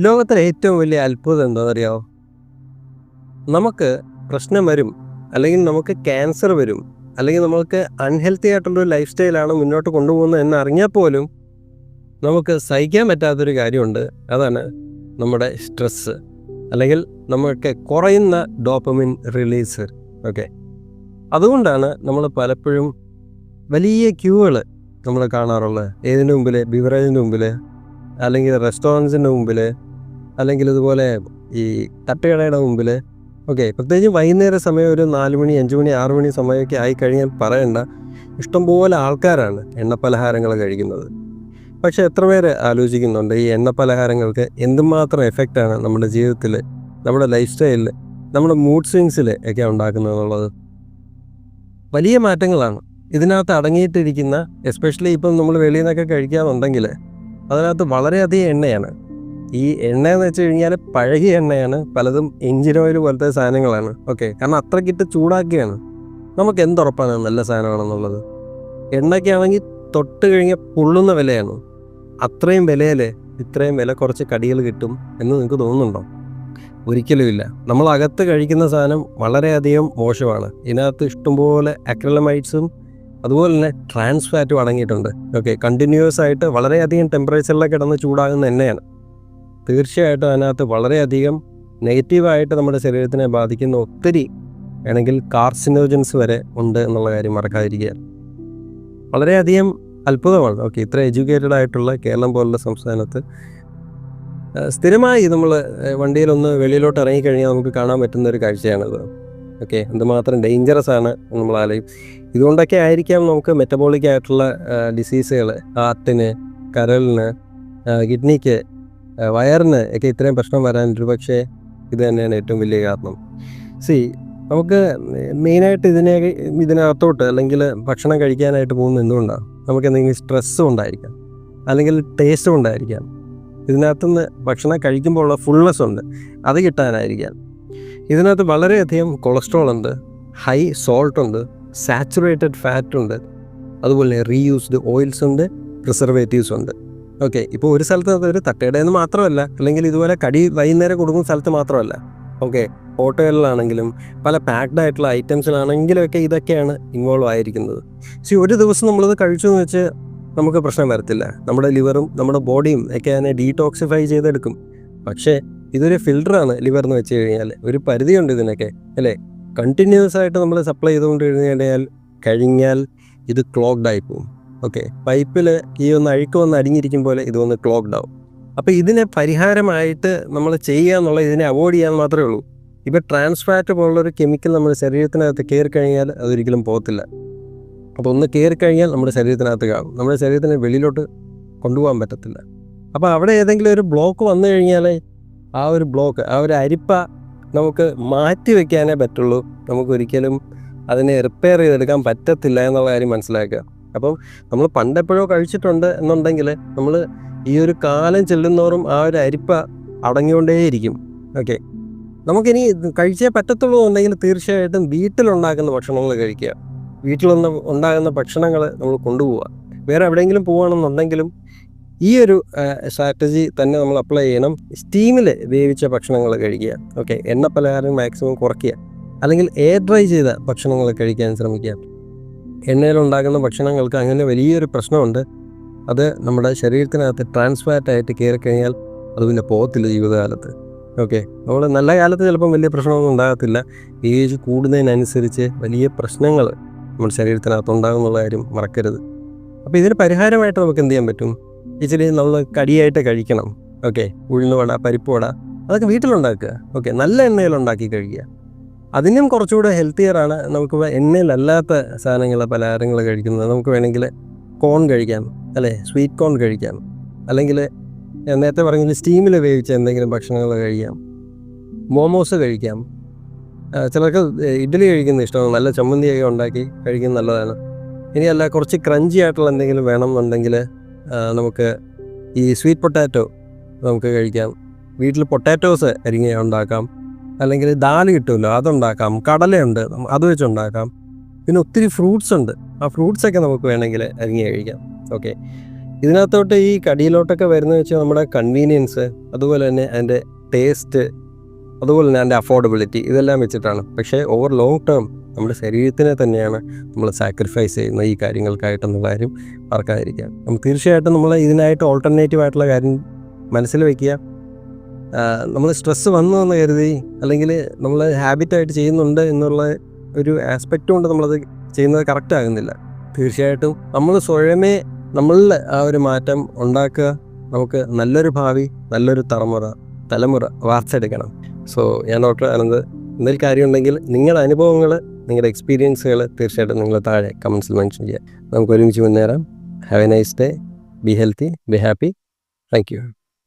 ലോകത്തിലെ ഏറ്റവും വലിയ അത്ഭുതം എന്താണെന്നറിയാമോ നമുക്ക് പ്രശ്നം വരും അല്ലെങ്കിൽ നമുക്ക് ക്യാൻസർ വരും അല്ലെങ്കിൽ നമുക്ക് അൺഹെൽത്തി ആയിട്ടുള്ളൊരു ലൈഫ് സ്റ്റൈലാണ് മുന്നോട്ട് കൊണ്ടുപോകുന്നത് എന്ന് അറിഞ്ഞാൽ പോലും നമുക്ക് സഹിക്കാൻ പറ്റാത്തൊരു കാര്യമുണ്ട്. അതാണ് നമ്മുടെ സ്ട്രെസ്സ് അല്ലെങ്കിൽ നമുക്ക് കുറയുന്ന ഡോപ്പമിൻ റിലീസ് ഓക്കെ അതുകൊണ്ടാണ് നമ്മൾ പലപ്പോഴും വലിയ ക്യൂകൾ നമ്മൾ കാണാറുള്ളത്. ഏതിന്റെ മുമ്പിൽ ബിവറേജിന്റെ മുമ്പിൽ അല്ലെങ്കിൽ റെസ്റ്റോറന്റ്സിന്റെ മുമ്പിൽ അല്ലെങ്കിൽ ഇതുപോലെ ഈ തട്ടുകടയുടെ മുമ്പിൽ ഓക്കെ പ്രത്യേകിച്ച് വൈകുന്നേര സമയം ഒരു നാല് മണി അഞ്ച് മണി ആറ് മണി സമയമൊക്കെ ആയി കഴിഞ്ഞാൽ പറയണ്ട. ഇഷ്ടംപോലെ ആൾക്കാരാണ് എണ്ണപ്പലഹാരങ്ങൾ കഴിക്കുന്നത്. പക്ഷേ എത്ര പേര് ആലോചിക്കുന്നുണ്ട് ഈ എണ്ണപ്പലഹാരങ്ങൾക്ക് എന്തുമാത്രം എഫക്റ്റാണ് നമ്മുടെ ജീവിതത്തിൽ നമ്മുടെ ലൈഫ് സ്റ്റൈലിൽ നമ്മുടെ മൂഡ് സ്വിങ്സിൽ ഒക്കെ ഉണ്ടാക്കുന്നത് എന്നുള്ളത് വലിയ മാറ്റങ്ങളാണ്. ഇതിനകത്ത് അടങ്ങിയിട്ടിരിക്കുന്ന എസ്പെഷ്യലി ഇപ്പം നമ്മൾ വെളിയിൽ നിന്നൊക്കെ കഴിക്കാന്നുണ്ടെങ്കിൽ അതിനകത്ത് വളരെയധികം എണ്ണയാണ്. ഈ എണ്ണ എന്ന് വെച്ച് കഴിഞ്ഞാൽ പഴകിയ എണ്ണയാണ് പലതും എഞ്ചിൻ ഓയിൽ പോലത്തെ സാധനങ്ങളാണ്. ഓക്കെ കാരണം അത്രക്കിട്ട് ചൂടാക്കിയാണ് നമുക്ക് എന്തുറപ്പാണ് നല്ല സാധനമാണെന്നുള്ളത്? എണ്ണയ്ക്കാണെങ്കിൽ തൊട്ട് കഴിഞ്ഞാൽ പൊള്ളുന്ന വിലയാണ്. അത്രയും വിലയല്ലേ ഇത്രയും വില കുറച്ച് കടികൾ കിട്ടും എന്ന് നിങ്ങൾക്ക് തോന്നുന്നുണ്ടോ? ഒരിക്കലുമില്ല നമ്മൾ അകത്ത് കഴിക്കുന്ന സാധനം വളരെയധികം മോശമാണ്. ഇതിനകത്ത് ഇഷ്ടംപോലെ അക്രലമൈറ്റ്സും അതുപോലെ തന്നെ ട്രാൻസ് ഫാറ്റും അടങ്ങിയിട്ടുണ്ട്. ഓക്കെ കണ്ടിന്യൂസ് ആയിട്ട് വളരെയധികം ടെമ്പറേച്ചറിൽ കിടന്ന് ചൂടാകുന്ന എണ്ണയാണ് തീർച്ചയായിട്ടും അതിനകത്ത് വളരെയധികം നെഗറ്റീവായിട്ട് നമ്മുടെ ശരീരത്തിനെ ബാധിക്കുന്ന ഒത്തിരി വേണമെങ്കിൽ കാർസിനോജൻസ് വരെ ഉണ്ട് എന്നുള്ള കാര്യം മറക്കാതിരിക്കുക വളരെയധികം അത്ഭുതമാണ്. ഓക്കെ ഇത്ര എഡ്യൂക്കേറ്റഡ് ആയിട്ടുള്ള കേരളം പോലുള്ള സംസ്ഥാനത്ത് സ്ഥിരമായി നമ്മൾ വണ്ടിയിലൊന്ന് വെളിയിലോട്ട് ഇറങ്ങിക്കഴിഞ്ഞാൽ നമുക്ക് കാണാൻ പറ്റുന്ന ഒരു കാഴ്ചയാണിത്. ഓക്കെ? എന്തുമാത്രം ഡേഞ്ചറസ് ആണ് നമ്മൾ ആലോചിക്കും ഇതുകൊണ്ടൊക്കെ ആയിരിക്കാം നമുക്ക് മെറ്റബോളിക് ആയിട്ടുള്ള ഡിസീസുകൾ ഹാർട്ടിന് കരളിന് കിഡ്നിക്ക് വയറിന് ഒക്കെ ഇത്രയും പ്രശ്നം വരാൻ ഒരു പക്ഷേ ഇത് തന്നെയാണ് ഏറ്റവും വലിയ കാരണം. സി നമുക്ക് മെയിനായിട്ട് ഇതിനെ ഇതിനകത്തോട്ട് അല്ലെങ്കിൽ ഭക്ഷണം കഴിക്കാനായിട്ട് പോകുന്നത് എന്തുകൊണ്ടാണ് നമുക്ക് എന്തെങ്കിലും സ്ട്രെസ്സും ഉണ്ടായിരിക്കാം. അല്ലെങ്കിൽ ടേസ്റ്റും ഉണ്ടായിരിക്കാം. ഇതിനകത്തുനിന്ന് ഭക്ഷണം കഴിക്കുമ്പോൾ ഉള്ള ഫുൾനെസ് ഉണ്ട്. അത് കിട്ടാനായിരിക്കാം. ഇതിനകത്ത് വളരെയധികം കൊളസ്ട്രോൾ ഉണ്ട് ഹൈ സോൾട്ട് ഉണ്ട് സാച്ചുറേറ്റഡ് ഫാറ്റ് ഉണ്ട് അതുപോലെ റീയൂസ്ഡ് ഓയിൽസ് ഉണ്ട് പ്രിസർവേറ്റീവ്സ് ഉണ്ട്. ഓക്കെ ഇപ്പോൾ ഒരു സ്ഥലത്ത് ഒരു തട്ടയുടേന്ന് മാത്രമല്ല അല്ലെങ്കിൽ ഇതുപോലെ കടി വൈകുന്നേരം കൊടുക്കുന്ന സ്ഥലത്ത് മാത്രമല്ല. ഓക്കെ ഹോട്ടലുകളിലാണെങ്കിലും പല പാക്ഡ് ആയിട്ടുള്ള ഐറ്റംസിലാണെങ്കിലും ഒക്കെ ഇതൊക്കെയാണ് ഇൻവോൾവ് ആയിരിക്കുന്നത്. സി ഒരു ദിവസം നമ്മളിത് കഴിച്ചു എന്ന് വെച്ച് നമുക്ക് പ്രശ്നം വരത്തില്ല. നമ്മുടെ ലിവറും നമ്മുടെ ബോഡിയും ഒക്കെ അതിനെ ഡീടോക്സിഫൈ ചെയ്തെടുക്കും. പക്ഷേ ഇതൊരു ഫിൽറ്ററാണ് ലിവർ എന്ന് വെച്ച് കഴിഞ്ഞാൽ. ഒരു പരിധിയുണ്ട് ഇതിനൊക്കെ അല്ലേ? കണ്ടിന്യൂസ് ആയിട്ട് നമ്മൾ സപ്ലൈ ചെയ്തുകൊണ്ട് കഴിഞ്ഞാൽ കഴിഞ്ഞാൽ ഇത് ക്ലോഗ്ഡ് ആയി പോകും ഓക്കെ പൈപ്പിൽ ഈ ഒന്ന് അഴുക്ക് വന്ന് അടിഞ്ഞിരിക്കും പോലെ ഇതൊന്ന് ക്ലോഗ്ഡ് ആവും. അപ്പോൾ ഇതിനെ പരിഹാരമായിട്ട് നമ്മൾ ചെയ്യുക എന്നുള്ള ഇതിനെ അവോയ്ഡ് ചെയ്യാൻ മാത്രമേ ഉള്ളൂ. ഇപ്പോൾ ട്രാൻസ്ഫാറ്റ് പോലുള്ളൊരു കെമിക്കൽ നമ്മുടെ ശരീരത്തിനകത്ത് കയറി കഴിഞ്ഞാൽ അതൊരിക്കലും പോകത്തില്ല. അപ്പോൾ ഒന്ന് കയറി കഴിഞ്ഞാൽ നമ്മുടെ ശരീരത്തിനകത്ത് കാണും നമ്മുടെ ശരീരത്തിനെ വെളിയിലോട്ട് കൊണ്ടുപോകാൻ പറ്റത്തില്ല. അപ്പോൾ അവിടെ ഏതെങ്കിലും ഒരു ബ്ലോക്ക് വന്നു കഴിഞ്ഞാൽ ആ ഒരു ബ്ലോക്ക് ആ ഒരു അരിപ്പ നമുക്ക് മാറ്റി വെക്കാനേ പറ്റുള്ളൂ. നമുക്കൊരിക്കലും അതിനെ റിപ്പയർ ചെയ്തെടുക്കാൻ പറ്റത്തില്ല എന്നുള്ള കാര്യം മനസ്സിലാക്കുക. അപ്പം നമ്മൾ പണ്ടെപ്പോഴോ കഴിച്ചിട്ടുണ്ട് എന്നുണ്ടെങ്കിൽ നമ്മൾ ഈ ഒരു കാലം ചെല്ലുന്നോറും ആ ഒരു അരിപ്പ അടങ്ങിക്കൊണ്ടേയിരിക്കും. ഓക്കെ നമുക്കിനി കഴിച്ചേ പറ്റത്തുള്ളൂ എന്നുണ്ടെങ്കിൽ തീർച്ചയായിട്ടും വീട്ടിലുണ്ടാക്കുന്ന ഭക്ഷണങ്ങൾ കഴിക്കുക. വീട്ടിൽ ഉണ്ടാകുന്ന ഭക്ഷണങ്ങൾ നമ്മൾ കൊണ്ടുപോവുക. വേറെ എവിടെയെങ്കിലും പോവുകയാണെന്നുണ്ടെങ്കിലും ഈ ഒരു സ്ട്രാറ്റജി തന്നെ നമ്മൾ അപ്ലൈ ചെയ്യണം. സ്റ്റീമിൽ വേവിച്ച ഭക്ഷണങ്ങൾ കഴിക്കുക. ഓക്കെ എണ്ണ പലഹാരം മാക്സിമം കുറയ്ക്കുക. അല്ലെങ്കിൽ എയർ ഡ്രൈ ചെയ്ത ഭക്ഷണങ്ങൾ കഴിക്കാൻ ശ്രമിക്കുക. എണ്ണയിലുണ്ടാകുന്ന ഭക്ഷണങ്ങൾക്ക് അങ്ങനെ വലിയൊരു പ്രശ്നമുണ്ട്. അത് നമ്മുടെ ശരീരത്തിനകത്ത് ട്രാൻസ്ഫാറ്റ് ആയിട്ട് കയറി കഴിഞ്ഞാൽ അത് പിന്നെ പോകത്തില്ല ജീവിതകാലത്ത്. ഓക്കെ നമ്മൾ നല്ല കാലത്ത് ചിലപ്പം വലിയ പ്രശ്നമൊന്നും ഉണ്ടാകത്തില്ല. ഏജ് കൂടുന്നതിനനുസരിച്ച് വലിയ പ്രശ്നങ്ങൾ നമ്മുടെ ശരീരത്തിനകത്ത് ഉണ്ടാകുന്നുള്ള കാര്യം മറക്കരുത്. അപ്പോൾ ഇതിന് പരിഹാരമായിട്ട് നമുക്ക് എന്ത് ചെയ്യാൻ പറ്റും? ഇച്ചിരി നമ്മൾ കടിയായിട്ട് കഴിക്കണം. ഓക്കെ. ഉഴുന്നുവട പരിപ്പ് വട അതൊക്കെ വീട്ടിലുണ്ടാക്കുക. ഓക്കെ. നല്ല എണ്ണയിൽ ഉണ്ടാക്കി കഴിക്കുക. അതിനും കുറച്ചുകൂടെ ഹെൽത്തിയറാണ് നമുക്ക് എണ്ണയിലല്ലാത്ത സാധനങ്ങൾ പലഹാരങ്ങൾ കഴിക്കുന്നത്. നമുക്ക് വേണമെങ്കിൽ കോൺ കഴിക്കാം. അല്ലേ? സ്വീറ്റ് കോൺ കഴിക്കാം. അല്ലെങ്കിൽ നേരത്തെ പറഞ്ഞ സ്റ്റീമിൽ വേവിച്ച എന്തെങ്കിലും ഭക്ഷണങ്ങൾ കഴിക്കാം. മോമോസ് കഴിക്കാം. ചിലർക്ക് ഇഡ്ഡലി കഴിക്കുന്ന ഇഷ്ടമാണ്. നല്ല ചമ്മന്തിയൊക്കെ ഉണ്ടാക്കി കഴിക്കുന്നത് നല്ലതാണ്. ഇനിയല്ല കുറച്ച് ക്രഞ്ചി ആയിട്ടുള്ള എന്തെങ്കിലും വേണമെന്നുണ്ടെങ്കിൽ നമുക്ക് ഈ സ്വീറ്റ് പൊട്ടാറ്റോ നമുക്ക് കഴിക്കാം. വീട്ടിൽ പൊട്ടാറ്റോസ് അരിഞ്ഞ ഉണ്ടാക്കാം. അല്ലെങ്കിൽ ദാൽ കിട്ടുമല്ലോ അതുണ്ടാക്കാം. കടലയുണ്ട് അത് വെച്ചുണ്ടാക്കാം പിന്നെ ഒത്തിരി ഫ്രൂട്ട്സ് ഉണ്ട്. ആ ഫ്രൂട്ട്സൊക്കെ നമുക്ക് വേണമെങ്കിൽ അരിഞ്ഞ് കഴിക്കാം. ഓക്കെ ഇതിനകത്തോട്ട് ഈ കടിയിലോട്ടൊക്കെ വരുന്നത് വെച്ചാൽ നമ്മുടെ കൺവീനിയൻസ് അതുപോലെ തന്നെ അതിന്റെ ടേസ്റ്റ് അതുപോലെ തന്നെ അതിന്റെ അഫോർഡബിലിറ്റി ഇതെല്ലാം വെച്ചിട്ടാണ്. പക്ഷേ ഓവർ ലോങ് ടേം നമ്മുടെ ശരീരത്തിനെ തന്നെയാണ് നമ്മൾ സാക്രിഫൈസ് ചെയ്യുന്ന ഈ കാര്യങ്ങൾക്കായിട്ടെന്നുള്ള കാര്യം മറക്കാതിരിക്കുക. അപ്പം തീർച്ചയായിട്ടും നമ്മൾ ഇതിനായിട്ട് ഓൾട്ടർനേറ്റീവ് ആയിട്ടുള്ള കാര്യം മനസ്സിൽ വയ്ക്കുക നമ്മൾ സ്ട്രെസ്സ് വന്നു എന്ന് കരുതി അല്ലെങ്കിൽ നമ്മൾ ഹാബിറ്റായിട്ട് ചെയ്യുന്നുണ്ട് എന്നുള്ള ഒരു ആസ്പെക്റ്റ് കൊണ്ട് നമ്മളത് ചെയ്യുന്നത് കറക്റ്റ് ആകുന്നില്ല. തീർച്ചയായിട്ടും നമ്മൾ സ്വയമേ നമ്മളിൽ ആ ഒരു മാറ്റം ഉണ്ടാക്കുക. നമുക്ക് നല്ലൊരു ഭാവി നല്ലൊരു തലമുറ തലമുറ വാർത്തെടുക്കണം. സോ ഞാൻ ഡോക്ടർ ആനന്ദ് എന്തെങ്കിലും കാര്യമുണ്ടെങ്കിൽ നിങ്ങളുടെ അനുഭവങ്ങൾ നിങ്ങളുടെ എക്സ്പീരിയൻസുകൾ തീർച്ചയായിട്ടും നിങ്ങൾ താഴെ കമൻസിൽ മെൻഷൻ ചെയ്യുക. നമുക്ക് ഒരുമിച്ച് മുന്നേറാം. Have a nice day be healthy be happy thank you